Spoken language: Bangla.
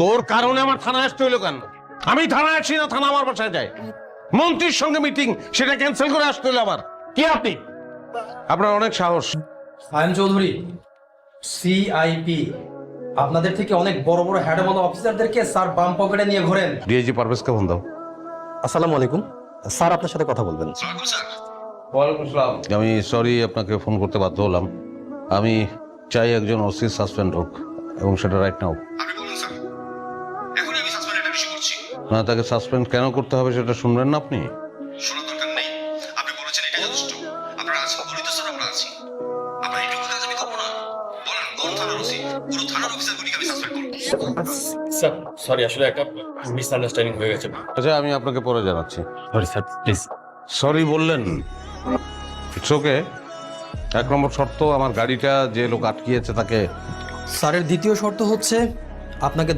তোর কারণে আমার থানায় আসতে হইল কেন? আমি থানায় আসি না থানা আমার বাসায় যায়। মন্ত্রীর সঙ্গে মিটিং সেটা ক্যান্সেল করে আসতে হইল আবার কে আপনি? আপনার অনেক সাহস। সায়ন চৌধুরী সিআইপি আপনাদের থেকে অনেক বড় বড় হ্যাডমল অফিসারদেরকে স্যার বাম পকেটে নিয়ে ঘোরেন। ডিআইজি পারভেজকে ফোন দাও। আসসালামু আলাইকুম। স্যার আপনার সাথে কথা বলবেন। আমি সরি আপনাকে ফোন করতে বাধ্য হলাম। আমি চাই একজন ওসি সাসপেন্ড হোক এবং সেটা রাইট নাও না তাকে সাসপেন্ড কেন করতে হবে সেটা শুনবেন না আপনি? শোনার দরকার নেই। আপনি বলেছেন এটা যথেষ্ট। আপনারা আছেন বলেই তো স্যার আমরা আছি। আপনার এইটুকু কাজ আমি করব না? বলেন কোন থানার ওসি? পুরো থানার অফিসারগুলিকে আমি সাসপেন্ড করব। স্যার সরি আসলে একটা মিসআন্ডারস্ট্যান্ডিং হয়ে গেছে। আচ্ছা আমি আপনাকে পরে জানাচ্ছি। সরি স্যার প্লিজ সরি বললেন। ওকে এক নম্বর শর্ত আমার গাড়িটা যে লোক আটকিয়েছে তাকে স্যারের দ্বিতীয় শর্ত হচ্ছে আপনাকে